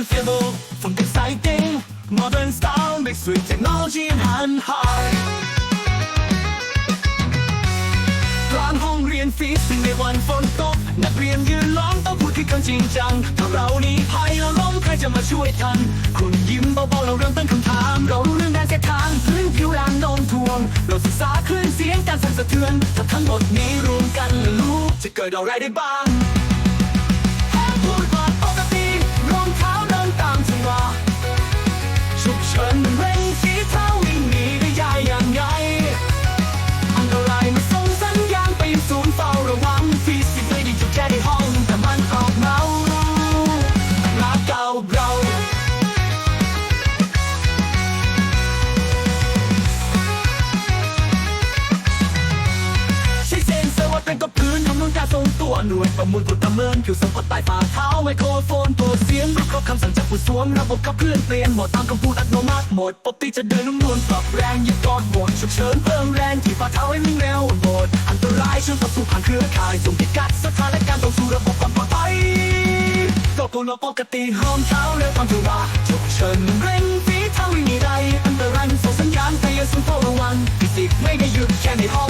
and feel from exciting modern style mixed with technology and hand กลางห้องเรียนฟิสในวันฝนตก นักเรียนยืนล้อมต้องพูดคุยกันจริงจังถ้าเรานี้ภัยเราล้มใครจะมาช่วยทัน คุณยิ้มเบาๆเราเริ่มตั้งคำถาม เรารู้เรื่องด้านเส้นทางพื้นผิวลางโน้มถ่วง เราศึกษาคลื่นเสียงการสั่นสะเทือนถ้าทั้งหมดนี้รวมกันแล้วรู้จะเกิดอะไรได้บ้าง รวยประมวลผลประเมินผิวสัมผัสใต้ฝ่าเท้าไมโครโฟนตัวเสียงรูปครบคำสั่งจากผู้สวมระบบขับเคลื่อนเปลี่ยนหมดตามคำพูดอัตโนมัติหมดปกติจะเดินนุ่มนวลปรับแรงยึดกอดหมดฉุกเฉินเพิ่มแรงที่ฝ่าเท้าให้วิ่งเร็วหมดอันตรายเชื่อมต่อสู่ผ่านเครือข่ายส่งพิกัดสถานการณ์ต่อสู่ระบบความปลอดภัยก็ตัวเราปกติห้องเท้าเร็วามจังหวะฉุกเฉินเร่งฝีเท้าวิ่งหนีได้อันตรายส่งสัญญาณไปยังศูนย์เฝ้าระวังฟิสิกส์ไม่ได้หยุดแค่ในห้อง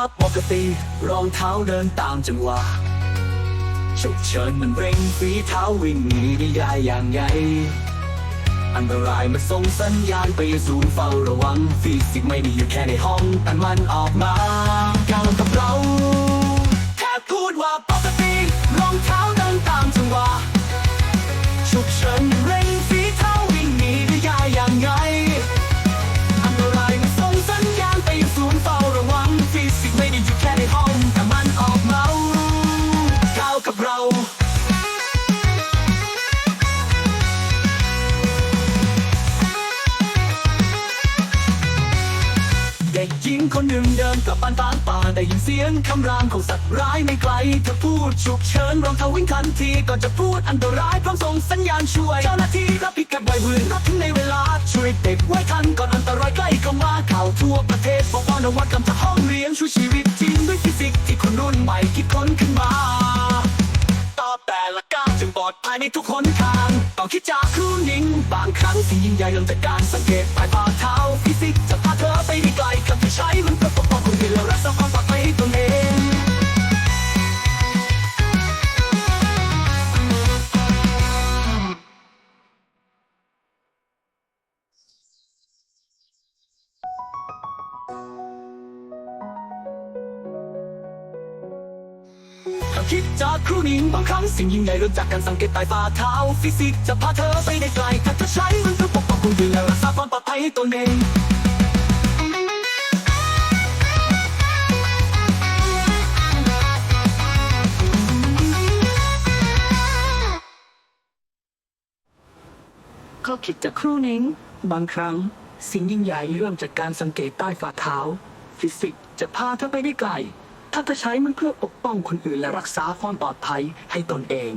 ว่าปกติ รองเท้าเดินตามจังหวะฉุกเฉินมันเร่งฝีเท้าวิ่งหนีได้ยายอย่างไง อันตรายมันส่งสัญญาณไปยังศูนย์เฝ้าระวังฟิสิกส์ไม่ได้อยู่แค่ในห้องแต่มันออกมา ด็กหญิงคนหนึ่งเดินกลับบ้านตางป่าได้ยินเสียงคำรามของสัตว์ร้ายไม่ไกลเธอพูดฉุกเฉินรองเท้าวิ่งทันทีก่อนจะพูดอันตรายพร้อมส่งสัญญาณช่วยเจ้าหน้าที่รับพิกัดไววืนรับถึงในเวลาช่วยเด็กไว้ทันก่อนอันตรายใกล้เข้ามาข่าวทั่วประเทศบอกว่านวัตกรรมจากห้องเรียนช่วยชีวิตจริงด้วยฟิสิกส์ที่คนรุ่นใหม่คิดค้นขึ้นมาตอบแต่ละก้าวจึงปลอดภัยในทุกหนทางต้องคิดจากครูนิ่งบางครั้งสิ่งยิ่งใหญ่เริ่มจากการสังเกตปลายฝ่าเท้าฟิสิกส์ คิดจากครูนิ่งบางครั้งสิ่งยิ่งใหญ่เริ่มจากการสังเกตใต้ฝ่าเท้า ฟิสิกส์จะพาเธอไปได้ไกลถ้าเธอใช้มันเพื่อปกป้องคนอื่นและรักษาความปลอดภัยให้ตนเองก็คิดจากครูนิงบางครั้ง สิ่งยิ่งใหญ่เริ่มจากการสังเกตใต้ฝ่าเท้า ฟิสิกส์จะพาเธอไปได้ไกล ถ้าจะใช้มันเพื่อปกป้องคนอื่นและรักษาความปลอดภัยให้ตนเอง